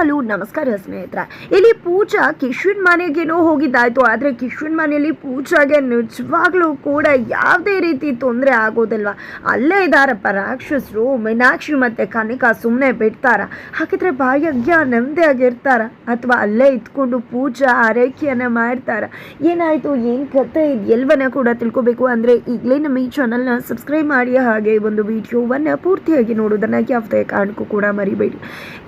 ನಿಜವಾಗ್ಲೂ ನಮಸ್ಕಾರ ಸ್ನೇಹಿತರ. ಇಲ್ಲಿ ಪೂಜಾ ಕಿಶನ್ ಮನೆಗೇನೋ ಹೋಗಿದ್ದಾಯ್ತು, ಆದರೆ ಕಿಶನ್ ಮನೆಯಲ್ಲಿ ಪೂಜಾಗೆ ನಿಜವಾಗ್ಲೂ ಕೂಡ ಯಾವುದೇ ರೀತಿ ತೊಂದರೆ ಆಗೋದಲ್ವಾ? ಅಲ್ಲೇ ಇದ್ದಾರಪ್ಪ ರಾಕ್ಷಸರು, ಮೀನಾಕ್ಷಿ ಮತ್ತು ಕನಿಕಾ ಸುಮ್ಮನೆ ಬಿಡ್ತಾರ? ಹಾಗಿದ್ರೆ ಭಾಗ್ಯ ನೆಮ್ಮದಿ ಆಗಿರ್ತಾರ? ಅಥವಾ ಅಲ್ಲೇ ಇದ್ಕೊಂಡು ಪೂಜಾ ಆರೈಕೆಯನ್ನು ಮಾಡ್ತಾರ? ಏನಾಯಿತು, ಏನು ಕತೆ ಇದು ಕೂಡ ತಿಳ್ಕೊಬೇಕು. ಅಂದರೆ ಈಗಲೇ ನಮ್ಮ ಈ ಚಾನಲ್ನ ಸಬ್ಸ್ಕ್ರೈಬ್ ಮಾಡಿ, ಹಾಗೆ ಒಂದು ವಿಡಿಯೋವನ್ನು ಪೂರ್ತಿಯಾಗಿ ನೋಡೋದನ್ನು ಯಾವುದೇ ಕಾರಣಕ್ಕೂ ಕೂಡ ಮರಿಬೇಡಿ.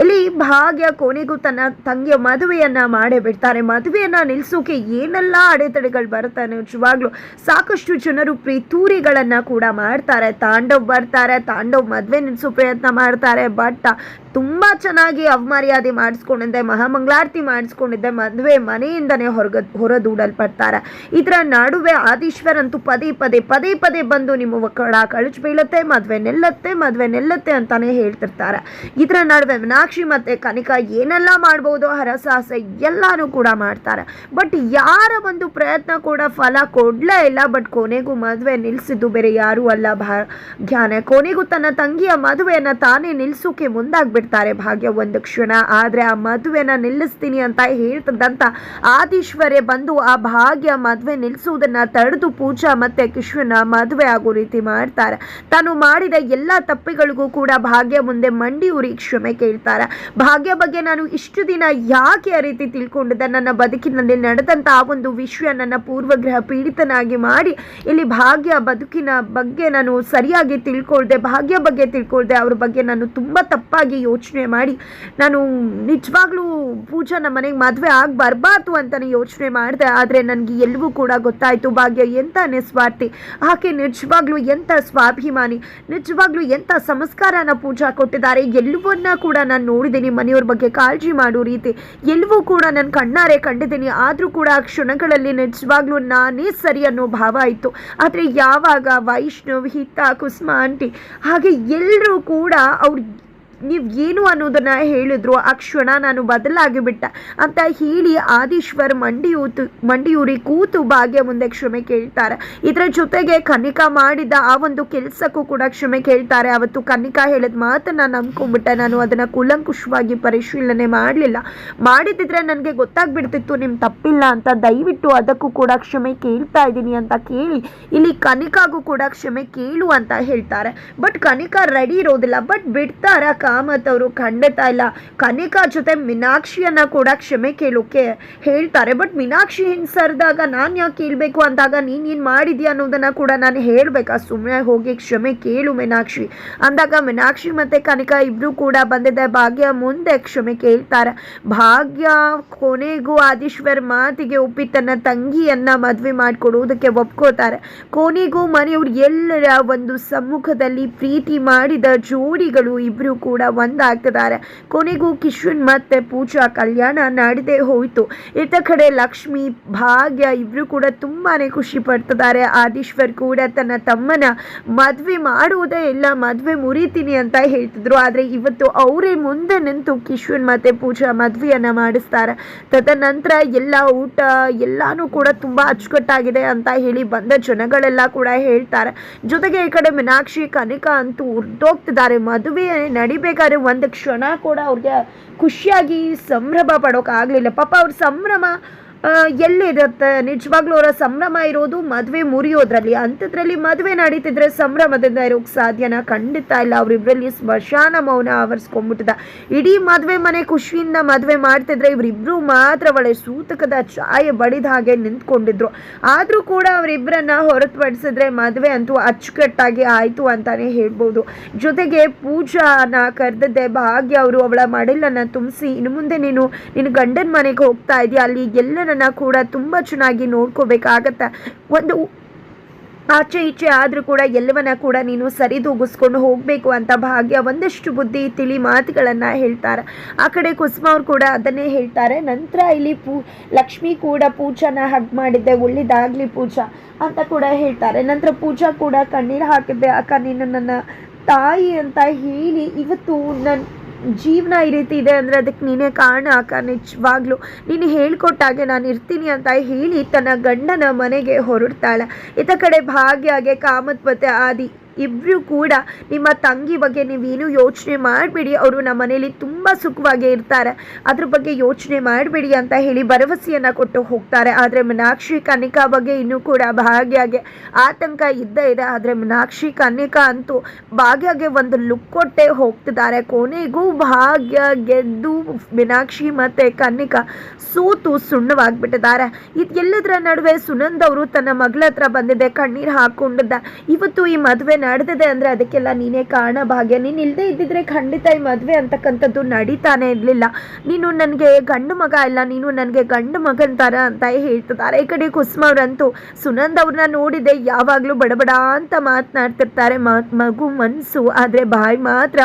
ಇಲ್ಲಿ ಭಾಗ್ಯ ಕೊನೆಗೂ ತನ್ನ ತಂಗಿಯ ಮದುವೆಯನ್ನ ಮಾಡೇ ಬಿಡ್ತಾರೆ. ಮದುವೆಯನ್ನ ನಿಲ್ಸೋಕೆ ಏನೆಲ್ಲ ಅಡೆತಡೆಗಳು ಬರುತ್ತೆ ನಿಜವಾಗ್ಲೂ ಸಾಕಷ್ಟು ಜನರು ಪ್ರೀತೂರಿಗಳನ್ನ ಕೂಡ ಮಾಡ್ತಾರೆ. ತಾಂಡವ್ ಬರ್ತಾರೆ, ತಾಂಡವ್ ಮದುವೆ ನಿಲ್ಲಿಸೋ ಪ್ರಯತ್ನ ಮಾಡ್ತಾರೆ ಬಟ್ ತುಂಬಾ ಚೆನ್ನಾಗಿ ಅವಮರ್ಯಾದೆ ಮಾಡಿಸ್ಕೊಂಡಿದ್ದೆ, ಮಹಾಮಂಗಳಾರತಿ ಮಾಡಿಸ್ಕೊಂಡಿದ್ದೆ, ಮದುವೆ ಮನೆಯಿಂದನೇ ಹೊರಗ, ಹೊರದೂಡಲ್ಪಡ್ತಾರೆ. ಇದರ ನಡುವೆ ಆದೀಶ್ವರ್ ಅಂತೂ ಪದೇ ಪದೇ ಪದೇ ಪದೇ ಬಂದು ನಿಮ್ಮ ಮಕ್ಕಳ ಕಳಚ್ ಬೀಳುತ್ತೆ, ಮದುವೆ ನೆಲ್ಲತ್ತೆ ಮದುವೆ ನೆಲ್ಲತ್ತೆ ಅಂತಾನೆ ಹೇಳ್ತಿರ್ತಾರೆ. ಇದರ ನಡುವೆ ಮೀನಾಕ್ಷಿ ಮತ್ತು ಕನಿಕಾ ಏನೆಲ್ಲ ಮಾಡ್ಬೋದು, ಹರಸಾಹಸ ಎಲ್ಲನೂ ಕೂಡ ಮಾಡ್ತಾರೆ. ಬಟ್ ಯಾರ ಒಂದು ಪ್ರಯತ್ನ ಕೂಡ ಫಲ ಕೊಡಲೇ ಇಲ್ಲ. ಬಟ್ ಕೊನೆಗೂ ಮದುವೆ ನಿಲ್ಲಿಸಿದ್ದು ಬೇರೆ ಯಾರೂ ಅಲ್ಲ. ಭಾಗ್ಯನೇ ಕೊನೆಗೂ ತನ್ನ ತಂಗಿಯ ಮದುವೆಯನ್ನು ತಾನೇ ನಿಲ್ಸೋಕೆ ಮುಂದಾಗ್ಬಿಡ್ತಾರೆ ಭಾಗ್ಯ ಒಂದು ಕ್ಷಣ. ಆದ್ರೆ ಆ ಮದುವೆನ ನಿಲ್ಲಿಸ್ತೀನಿ ಅಂತ ಹೇಳ್ತದಂತ ಆದೀಶ್ವರ್ಯ ಬಂದು ಆ ಭಾಗ್ಯ ಮದುವೆ ನಿಲ್ಲಿಸುವುದನ್ನ ತಡೆದು ಪೂಜಾ ಮತ್ತೆ ಕಿಶ್ವನ ಮದುವೆ ಆಗೋ ರೀತಿ ಮಾಡ್ತಾರೆ. ತಾನು ಮಾಡಿದ ಎಲ್ಲ ತಪ್ಪಿಗಳಿಗೂ ಕೂಡ ಭಾಗ್ಯ ಮುಂದೆ ಮಂಡಿ ಉರಿ ಕ್ಷಮೆ ಕೇಳ್ತಾರೆ. ಭಾಗ್ಯ ಬಗ್ಗೆ ನಾನು ಇಷ್ಟು ದಿನ ಯಾಕೆ ಆ ರೀತಿ ತಿಳ್ಕೊಂಡಿದ್ದೆ? ನನ್ನ ಬದುಕಿನಲ್ಲಿ ನಡೆದಂತ ಆ ಒಂದು ವಿಷಯ ನನ್ನ ಪೂರ್ವಗ್ರಹ ಪೀಡಿತನಾಗಿ ಮಾಡಿ. ಇಲ್ಲಿ ಭಾಗ್ಯ ಬದುಕಿನ ಬಗ್ಗೆ ನಾನು ಸರಿಯಾಗಿ ತಿಳ್ಕೊಳ್ದೆ, ಭಾಗ್ಯ ಬಗ್ಗೆ ತಿಳ್ಕೊಳ್ದೆ, ಅವ್ರ ಬಗ್ಗೆ ನಾನು ತುಂಬಾ ತಪ್ಪಾಗಿ ಯೋಚನೆ ಮಾಡಿ, ನಾನು ನಿಜವಾಗ್ಲೂ ಪೂಜಾ ನಮ್ಮ ಮನೆಗೆ ಮದುವೆ ಆಗಿ ಬರಬಾರ್ದು ಅಂತಲೇ ಯೋಚನೆ ಮಾಡಿದೆ. ಆದರೆ ನನಗೆ ಎಲ್ಲವೂ ಕೂಡ ಗೊತ್ತಾಯಿತು, ಭಾಗ್ಯ ಎಂಥ ನಿಸ್ವಾರ್ಥಿ ಆಕೆ ನಿಜವಾಗ್ಲೂ ಎಂಥ ಸ್ವಾಭಿಮಾನಿ, ನಿಜವಾಗ್ಲೂ ಎಂಥ ಸಂಸ್ಕಾರನ ಪೂಜಾ ಕೊಟ್ಟಿದ್ದಾರೆ. ಎಲ್ಲವನ್ನ ಕೂಡ ನಾನು ನೋಡಿದ್ದೀನಿ ಮನೆಯವ್ರ ಬಗ್ಗೆ ಕಾಳಜಿ ಮಾಡೋ ರೀತಿ. ಎಲ್ಲವೂ ಕೂಡ ನನ್ನ ಕಣ್ಣಾರೆ ಕಂಡಿದ್ದೀನಿ ಆದರೂ ಕೂಡ ಆ ಕ್ಷಣಗಳಲ್ಲಿ ನಿಜವಾಗ್ಲೂ ನಾನೇ ಸರಿ ಅನ್ನೋ ಭಾವ ಇತ್ತು. ಆದರೆ ಯಾವಾಗ ವೈಷ್ಣವ್, ಹಿತ, ಕುಸುಮ, ಆಂಟಿ, ಹಾಗೆ ಎಲ್ಲರೂ ಕೂಡ ಅವ್ರು ನೀವು ಏನು ಅನ್ನೋದನ್ನು ಹೇಳಿದ್ರು, ಆ ಕ್ಷಣ ನಾನು ಬದಲಾಗಿ ಬಿಟ್ಟ ಅಂತ ಹೇಳಿ ಆದೀಶ್ವರ್ ಮಂಡಿಯೂತು, ಮಂಡಿಯೂರಿ ಕೂತು ಭಾಗ್ಯ ಮುಂದೆ ಕ್ಷಮೆ ಕೇಳ್ತಾರೆ. ಇದರ ಜೊತೆಗೆ ಕನಿಕಾ ಮಾಡಿದ ಆ ಒಂದು ಕೆಲಸಕ್ಕೂ ಕೂಡ ಕ್ಷಮೆ ಕೇಳ್ತಾರೆ. ಅವತ್ತು ಕನಿಕಾ ಹೇಳಿದ ಮಾತನ್ನ ನಂಬ್ಕೊಂಡ್ಬಿಟ್ಟೆ. ನಾನು ಅದನ್ನು ಕೂಲಂಕುಷವಾಗಿ ಪರಿಶೀಲನೆ ಮಾಡಲಿಲ್ಲ. ಮಾಡಿದಿದ್ರೆ ನನಗೆ ಗೊತ್ತಾಗ್ಬಿಡ್ತಿತ್ತು ನಿಮ್ಮ ತಪ್ಪಿಲ್ಲ ಅಂತ. ದಯವಿಟ್ಟು ಅದಕ್ಕೂ ಕೂಡ ಕ್ಷಮೆ ಕೇಳ್ತಾ ಇದ್ದೀನಿ ಅಂತ ಕೇಳಿ, ಇಲ್ಲಿ ಕನಿಕಾಗೂ ಕೂಡ ಕ್ಷಮೆ ಕೇಳು ಅಂತ ಹೇಳ್ತಾರೆ. ಬಟ್ ಕನಿಕಾ ರೆಡಿ ಇರೋದಿಲ್ಲ. ಬಟ್ ಬಿಡ್ತಾರ ಕಾಮತ್ ಅವರು ಖಂಡಿತ ಇಲ್ಲ. ಕನಿಕಾ ಜೊತೆ ಮೀನಾಕ್ಷಿಯನ್ನ ಕೂಡ ಕ್ಷಮೆ ಕೇಳೋಕೆ ಹೇಳ್ತಾರೆ. ಬಟ್ ಮೀನಾಕ್ಷಿ ಸರಿದಾಗ ನಾನು ಯಾಕೆ ಕೇಳಬೇಕು ಅಂದಾಗ ನೀನು ಏನು ಮಾಡಿದ್ಯಾ ಅನ್ನೋದನ್ನ ಕೂಡ ನಾನು ಹೇಳ್ಬೇಕಾ? ಸುಮ್ಮನೆ ಹೋಗಿ ಕ್ಷಮೆ ಕೇಳು ಮೀನಾಕ್ಷಿ. ಅಂದಾಗ ಮೀನಾಕ್ಷಿ ಮತ್ತೆ ಕನಿಕಾ ಇಬ್ರು ಕೂಡ ಬಂದಿದೆ. ಭಾಗ್ಯ ಮುಂದೆ ಕ್ಷಮೆ ಕೇಳ್ತಾರೆ. ಭಾಗ್ಯ ಕೊನೆಗೂ ಆದೀಶ್ವರ್ ಮಾತಿಗೆ ಒಪ್ಪಿ ತನ್ನ ತಂಗಿಯನ್ನ ಮದುವೆ ಮಾಡಿಕೊಡುವುದಕ್ಕೆ ಒಪ್ಕೋತಾರೆ. ಕೊನೆಗೂ ಮನೆಯವ್ರು ಎಲ್ಲರ ಒಂದು ಸಮ್ಮುಖದಲ್ಲಿ ಪ್ರೀತಿ ಮಾಡಿದ ಜೋಡಿಗಳು ಇಬ್ರು ಕೂಡ ಒಂದಾಗ್ತಿದ್ದಾರೆ. ಕೊನೆಗೂ ಕಿಶನ್ ಮತ್ತೆ ಪೂಜಾ ಕಲ್ಯಾಣ ನಡೆದೇ ಹೋಯಿತು. ಇತ್ತ ಕಡೆ ಲಕ್ಷ್ಮಿ, ಭಾಗ್ಯ ಇಬ್ರು ಕೂಡ ತುಂಬಾನೇ ಖುಷಿ ಪಡ್ತಿದ್ದಾರೆ. ಆದೀಶ್ವರ್ ಕೂಡ ತನ್ನ ತಮ್ಮನ ಮದ್ವೆ ಮಾಡುವುದೇ ಇಲ್ಲ, ಮದ್ವೆ ಮುರಿತೀನಿ ಅಂತ ಹೇಳ್ತಿದ್ರು. ಆದ್ರೆ ಇವತ್ತು ಅವರೇ ಮುಂದೆ ನಿಂತು ಕಿಶನ್ ಮತ್ತೆ ಪೂಜಾ ಮದ್ವೆಯನ್ನ ಮಾಡಿಸ್ತಾರೆ. ತದನಂತರ ಎಲ್ಲ ಊಟ ಎಲ್ಲಾನು ಕೂಡ ತುಂಬಾ ಅಚ್ಚುಕಟ್ಟಾಗಿದೆ ಅಂತ ಹೇಳಿ ಬಂದ ಜನಗಳೆಲ್ಲ ಕೂಡ ಹೇಳ್ತಾರೆ. ಜೊತೆಗೆ ಈ ಕಡೆ ಮೀನಾಕ್ಷಿ, ಕನಿಕಾ ಅಂತೂ ಉರ್ದೋಗ್ತಿದ್ದಾರೆ. ಮದುವೆ ನಡಿಬೇಕಾದ್ರೆ ಒಂದು ಕ್ಷಣ ಕೂಡ ಅವ್ರಿಗೆ ಖುಷಿಯಾಗಿ ಸಂಭ್ರಮ ಪಡೋಕ್ಕಾಗಲಿಲ್ಲ ಪಾಪ ಅವ್ರ ಸಂಭ್ರಮ ಎಲ್ಲಿರುತ್ತೆ? ನಿಜವಾಗ್ಲೂ ಅವರ ಸಂಭ್ರಮ ಇರೋದು ಮದುವೆ ಮುರಿಯೋದ್ರಲ್ಲಿ. ಅಂಥದ್ರಲ್ಲಿ ಮದುವೆ ನಡೀತಿದ್ರೆ ಸಂಭ್ರಮದಿಂದ ಇರೋಕ್ಕೆ ಸಾಧ್ಯನ? ಖಂಡಿತ ಇಲ್ಲ. ಅವರಿಬ್ಬರಲ್ಲಿ ಸ್ಮಶಾನ ಮೌನ ಆವರಿಸ್ಕೊಂಡ್ಬಿಟ್ಟಿದ. ಇಡೀ ಮದುವೆ ಮನೆ ಖುಷಿಯಿಂದ ಮದುವೆ ಮಾಡ್ತಿದ್ರೆ ಇವ್ರಿಬ್ರು ಮಾತ್ರ ಒಳ್ಳೆ ಸೂತಕದ ಛಾಯೆ ಬಡಿದ ಹಾಗೆ ನಿಂತ್ಕೊಂಡಿದ್ರು. ಆದರೂ ಕೂಡ ಅವರಿಬ್ಬರನ್ನ ಹೊರತುಪಡಿಸಿದ್ರೆ ಮದುವೆ ಅಂತೂ ಅಚ್ಚುಕಟ್ಟಾಗಿ ಆಯಿತು ಅಂತಾನೆ ಹೇಳ್ಬೋದು. ಜೊತೆಗೆ ಪೂಜಾನ ಕರೆದಿದ್ದೆ ಭಾಗ್ಯ ಅವರು ಅವಳ ಮಡಿಲನ್ನ ತುಂಬಿಸಿ, ಇನ್ನು ಮುಂದೆ ನೀನು ನಿನ್ನ ಗಂಡನ ಮನೆಗೆ ಹೋಗ್ತಾ ಇದೆಯಾ? ಅಲ್ಲಿ ಎಲ್ಲರನ್ನ ಕೂಡ ತುಂಬ ಚೆನ್ನಾಗಿ ನೋಡ್ಕೋಬೇಕಾಗತ್ತೆ. ಒಂದು ಆಚೆ ಈಚೆ ಆದರೂ ಕೂಡ ಎಲ್ಲವನ್ನ ಕೂಡ ನೀನು ಸರಿದೂಗಿಸ್ಕೊಂಡು ಹೋಗಬೇಕು ಅಂತ ಭಾಗ್ಯ ಒಂದಷ್ಟು ಬುದ್ಧಿ, ತಿಳಿ ಮಾತುಗಳನ್ನು ಹೇಳ್ತಾರೆ. ಆ ಕಡೆ ಕುಸುಮ ಅವ್ರು ಕೂಡ ಅದನ್ನೇ ಹೇಳ್ತಾರೆ. ನಂತರ ಇಲ್ಲಿ ಪೂ, ಲಕ್ಷ್ಮಿ ಕೂಡ ಪೂಜಾನ ಹಗ್ ಮಾಡಿದ್ದೆ, ಒಳ್ಳೆದಾಗಲಿ ಪೂಜಾ ಅಂತ ಕೂಡ ಹೇಳ್ತಾರೆ. ನಂತರ ಪೂಜಾ ಕೂಡ ಕಣ್ಣೀರು ಹಾಕಿದ್ದೆ, ಅಕ್ಕ ನೀನು ನನ್ನ ತಾಯಿ ಅಂತ ಹೇಳಿ ಇವತ್ತು ನನ್ನ ಜೀವನ ಈ ರೀತಿ ಇದೆ ಅಂದರೆ ಅದಕ್ಕೆ ನೀನೇ ಕಾರಣ ಅಕ್ಕ. ನಿಜವಾಗ್ಲೂ ನೀನು ಹೇಳ್ಕೊಟ್ಟಾಗೆ ನಾನು ಇರ್ತೀನಿ ಅಂತ ಹೇಳಿ ತನ್ನ ಗಂಡನ ಮನೆಗೆ ಹೊರಡ್ತಾಳೆ. ಇತ್ತ ಕಡೆ ಭಾಗ್ಯಗೆ ಕಾಮತ್ ಆದಿ ಇಬ್ಬರು ಕೂಡ ನಿಮ್ಮ ತಂಗಿ ಬಗ್ಗೆ ನೀವೇನು ಯೋಚನೆ ಮಾಡಬೇಡಿ. ಅವರು ನಮ್ಮ ಮನೇಲಿ ತುಂಬ ಸುಖವಾಗಿ ಇರ್ತಾರೆ. ಅದ್ರ ಬಗ್ಗೆ ಯೋಚನೆ ಮಾಡಬೇಡಿ ಅಂತ ಹೇಳಿ ಭರವಸೆಯನ್ನು ಕೊಟ್ಟು ಹೋಗ್ತಾರೆ. ಆದರೆ ಮೀನಾಕ್ಷಿ ಕನ್ನಿಕಾ ಬಗ್ಗೆ ಇನ್ನೂ ಕೂಡ ಭಾಗ್ಯಾಗೆ ಆತಂಕ ಇದ್ದೇ ಇದೆ. ಆದರೆ ಮೀನಾಕ್ಷಿ ಕನ್ನಿಕಾ ಅಂತೂ ಭಾಗ್ಯಗೆ ಒಂದು ಲುಕ್ ಕೊಟ್ಟೆ ಹೋಗ್ತಿದ್ದಾರೆ. ಕೊನೆಗೂ ಭಾಗ್ಯ ಗೆದ್ದು ಮೀನಾಕ್ಷಿ ಮತ್ತು ಕನ್ನಿಕಾ ಸೋತು ಸುಣ್ಣವಾಗ್ಬಿಟ್ಟಿದ್ದಾರೆ. ಇದೆಲ್ಲದರ ನಡುವೆ ಸುನಂದ್ ಅವರು ತನ್ನ ಮಗಳ ಹತ್ರ ಬಂದಿದೆ. ಕಣ್ಣೀರು ಹಾಕೊಂಡಿದ್ದ. ಇವತ್ತು ಈ ಮದುವೆ ನಡೆದಿದೆ ಅಂದರೆ ಅದಕ್ಕೆಲ್ಲ ನೀನೇ ಕಾರಣ ಭಾಗ್ಯ. ನೀನು ಇಲ್ಲದೆ ಇದ್ದಿದ್ರೆ ಖಂಡಿತ ಈ ಮದುವೆ ಅಂತಕ್ಕಂಥದ್ದು ನಡೀತಾನೆ ಇರಲಿಲ್ಲ. ನೀನು ನನಗೆ ಗಂಡು ಮಗ ಇಲ್ಲ ನೀನು ನನಗೆ ಗಂಡು ಮಗನ ಥರ ಅಂತ ಹೇಳ್ತಿದ್ದಾರೆ. ಈ ಕಡೆ ಕುಸುಮ ಅವರಂತೂ ಸುನಂದ್ ಅವ್ರನ್ನ ನೋಡಿದೆ, ಯಾವಾಗಲೂ ಬಡಬಡ ಅಂತ ಮಾತನಾಡ್ತಿರ್ತಾರೆ. ಮಗು ಮನಸ್ಸು ಆದರೆ ಬಾಯಿ ಮಾತ್ರ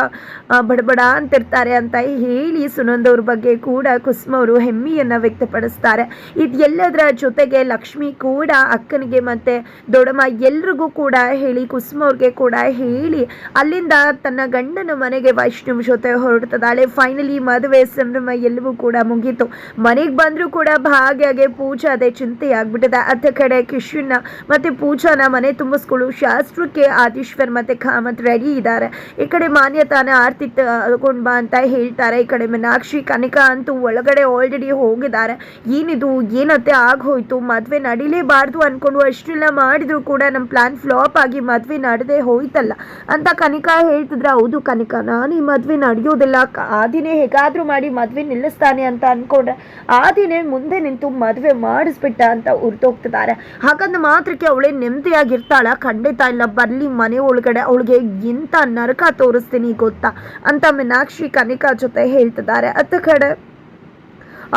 ಬಡಬಡ ಬಡಬಡ ಅಂತಿರ್ತಾರೆ ಅಂತ ಹೇಳಿ ಸುನಂದ್ ಅವ್ರ ಬಗ್ಗೆ ಕೂಡ ಕುಸುಮ ಅವರು ಹೆಮ್ಮೆಯನ್ನು ವ್ಯಕ್ತಪಡಿಸ್ತಾರೆ. ಇದೆಲ್ಲದರ ಜೊತೆಗೆ ಲಕ್ಷ್ಮಿ ಕೂಡ ಅಕ್ಕನಿಗೆ ಮತ್ತೆ ದೊಡ್ಡಮ್ಮ ಎಲ್ರಿಗೂ ಕೂಡ ಹೇಳಿ ಕುಸುಮ ಅವ್ರಿಗೆ ಕೂಡ ಹೇಳಿ. ಅಲ್ಲಿಂದ ತನ್ನ ಗಂಡನ ಮನೆಗೆ ವೈಷ್ಣವ್ ಜೊತೆ ಹೊರಡ್ತದಾಳೆ ಫೈನಲಿ ಮದುವೆ ಸಂಭ್ರಮ ಎಲ್ಲವೂ ಕೂಡ ಮುಗೀತು. ಮನೆಗೆ ಬಂದರೂ ಕೂಡ ಭಾಗ್ಯಗೆ ಪೂಜಾ ಅದೇ ಚಿಂತೆ ಆಗ್ಬಿಟ್ಟಿದೆ ಅತ್ತ ಕಡೆ ಕಿಶನ್ನ ಮತ್ತೆ ಪೂಜಾನ ಮನೆ ತುಂಬಿಸ್ಕೊಳ್ಳು. ಶಾಸ್ತ್ರಕ್ಕೆ ಆದೀಶ್ವರ್ ಮತ್ತೆ ಕಾಮತ್ ರೆಡಿ ಇದ್ದಾರೆ. ಈ ಕಡೆ ಮಾನ್ಯತಾನ ಆರ್ತಿ ತಗೊಂಡ್ ಬಾ ಅಂತ ಹೇಳ್ತಾರೆ. ಈ ಕಡೆ ಮೀನಾಕ್ಷಿ, ಕನಿಕಾ ಅಂತೂ ಒಳಗಡೆ ಆಲ್ರೆಡಿ ಹೋಗಿದ್ದಾರೆ. ಏನಿದು? ಏನತ್ತೆ? ಆಗೋಯ್ತು ಮದುವೆ ನಡಿಲೇಬಾರ್ದು ಅಂದ್ಕೊಂಡು ಅಷ್ಟೆಲ್ಲ ಮಾಡಿದ್ರು ಕೂಡ ನಮ್ಮ ಪ್ಲಾನ್ ಫ್ಲಾಪ್ ಆಗಿ ಮದುವೆ ನಡೆದೇ ಹೋಯ್ತಲ್ಲ ಅಂತ ಕನಿಕಾ ಹೇಳ್ತಿದ್ರೆ, ಹೌದು ಕನಿಕಾ, ನಾನು ಈ ಮದುವೆ ನಡೆಯೋದಿಲ್ಲ. ಆದಿನೇ ಹೇಗಾದ್ರೂ ಮಾಡಿ ಮದುವೆ ನಿಲ್ಲಿಸ್ತಾನೆ ಅಂತ ಅನ್ಕೊಂಡ್ರೆ, ಆ ದಿನ ಮುಂದೆ ನಿಂತು ಮದುವೆ ಮಾಡಿಸ್ಬಿಟ್ಟ ಅಂತ ಉರ್ತೋಗ್ತಿದ್ದಾರೆ ಹಾಗಂದ ಮಾತ್ರಕ್ಕೆ ಅವಳೇ ನೆಮ್ಮದಿಯಾಗಿರ್ತಾಳ ಖಂಡಿತ ಇಲ್ಲ, ಬರ್ಲಿ ಮನೆ ಒಳಗಡೆ, ಅವಳಿಗೆ ಎಂತ ನರಕ ತೋರಿಸ್ತೀನಿ ಗೊತ್ತಾ? ಅಂತ ಮೀನಾಕ್ಷಿ ಕನಿಕಾ ಜೊತೆ ಹೇಳ್ತಿದ್ದಾರೆ ಅತ್ತ ಕಡೆ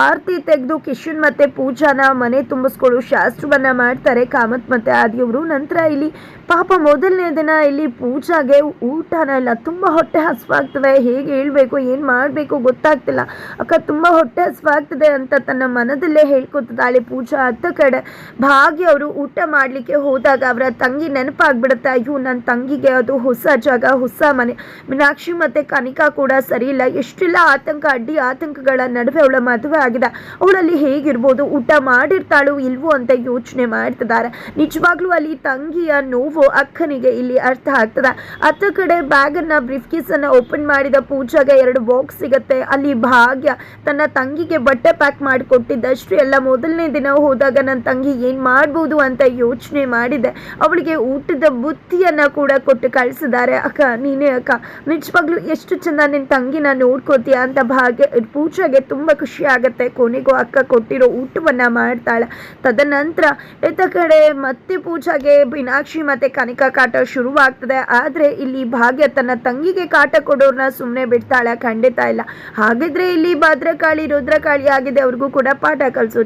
ಆರತಿ ತೆಗೆದು ಕಿಶನ್ ಮತ್ತೆ ಪೂಜಾನ ಮನೆ ತುಂಬಿಸ್ಕೊಳ್ಳೋ ಶಾಸ್ತ್ರವನ್ನ ಮಾಡ್ತಾರೆ. ಕಾಮತ್ ಮತ್ತೆ ಆದಿಯವರು ನಂತರ ಇಲ್ಲಿ ಪಾಪ ಮೊದಲನೇ ದಿನ ಇಲ್ಲಿ ಪೂಜಾಗೆ ಊಟನ ಇಲ್ಲ ತುಂಬ ಹೊಟ್ಟೆ ಹಸುವಾಗ್ತವೆ ಹೇಗೆ ಹೇಳ್ಬೇಕು, ಏನು ಮಾಡಬೇಕು ಗೊತ್ತಾಗ್ತಿಲ್ಲ. ಅಕ್ಕ, ತುಂಬ ಹೊಟ್ಟೆ ಹಸುವಾಗ್ತದೆ ಅಂತ ತನ್ನ ಮನದಲ್ಲೇ ಹೇಳ್ಕೊತಿದ್ದಾಳೆ ಪೂಜಾ. ಅತ್ತ ಕಡೆ ಭಾಗ್ಯ ಅವರು ಊಟ ಮಾಡಲಿಕ್ಕೆ ಹೋದಾಗ ಅವರ ತಂಗಿ ನೆನಪಾಗ್ಬಿಡುತ್ತೆ. ಅಯ್ಯೋ ನನ್ನ ತಂಗಿಗೆ ಅದು ಹೊಸ ಜಾಗ, ಹೊಸ ಮನೆ. ಮೀನಾಕ್ಷಿ ಮತ್ತೆ ಕನಿಕಾ ಕೂಡ ಸರಿ ಇಲ್ಲ ಎಷ್ಟೆಲ್ಲ ಆತಂಕ, ಅಡ್ಡಿ ಆತಂಕಗಳ ನಡುವೆ ಅವಳ ಮದುವೆ ಆಗಿದೆ. ಅವಳಲ್ಲಿ ಹೇಗಿರ್ಬೋದು, ಊಟ ಮಾಡಿರ್ತಾಳು ಇಲ್ವೋ ಅಂತ ಯೋಚನೆ ಮಾಡ್ತಿದ್ದಾರೆ. ನಿಜವಾಗ್ಲೂ ಅಲ್ಲಿ ತಂಗಿಯ ನೋವು ಅಕ್ಕನಿಗೆ ಇಲ್ಲಿ ಅರ್ಥ ಆಗ್ತದೆ. ಅತ್ತ ಕಡೆ ಬ್ಯಾಗನ್ನ ಬ್ರೀಫ್ ಕೇಸನ್ನು ಓಪನ್ ಮಾಡಿದ ಪೂಜಾಗೆ ಎರಡು ಬಾಕ್ಸ್ ಸಿಗತ್ತೆ. ಅಲ್ಲಿ ಭಾಗ್ಯ ತನ್ನ ತಂಗಿಗೆ ಬಟ್ಟೆ ಪ್ಯಾಕ್ ಮಾಡಿ ಕೊಟ್ಟಿದ್ದಷ್ಟು ಎಲ್ಲ ಮೊದಲನೇ ದಿನ ಹೋದಾಗ ನನ್ನ ತಂಗಿ ಏನು ಮಾಡ್ಬೋದು ಅಂತ ಯೋಚನೆ ಮಾಡಿದೆ. ಅವಳಿಗೆ ಊಟದ ಬುತ್ತಿಯನ್ನ ಕೂಡ ಕೊಟ್ಟು ಕಳಿಸಿದ್ದಾರೆ. ಅಕ್ಕ, ನೀನೇ ಅಕ್ಕ, ನಿಜವಾಗ್ಲೂ ಎಷ್ಟು ಚಂದ ನಿನ್ನ ತಂಗಿನ ನೋಡ್ಕೋತೀಯ ಅಂತ ಭಾಗ್ಯ, ಪೂಜಾಗೆ ತುಂಬ ಖುಷಿ ಆಗುತ್ತೆ ಕೊನೆಗೂ ಅಕ್ಕ ಕೊಟ್ಟಿರೋ ಊಟವನ್ನ ಮಾಡ್ತಾಳೆ. ತದನಂತರ ಇತ್ತ ಕಡೆ ಮತ್ತೆ ಪೂಜಾಗೆ ಮೀನಾಕ್ಷಿ ಮತ್ತೆ ಕನಿಕಾ ಕಾಟ ಶುರುವಾಗ್ತದೆ. ಆದರೆ ಇಲ್ಲಿ ಭಾಗ್ಯ ತನ್ನ ತಂಗಿಗೆ ಕಾಟ ಕೊಡೋರ್ನ ಸುಮ್ಮನೆ ಬಿಡ್ತಾಳೆ. ಖಂಡಿತ ಇಲ್ಲ. ಹಾಗಿದ್ರೆ ಇಲ್ಲಿ ಭದ್ರಕಾಳಿ, ರುದ್ರಕಾಳಿ ಆಗಿದೆ ಅವ್ರಿಗೂ ಕೂಡ ಪಾಠ ಕಲಿಸೋ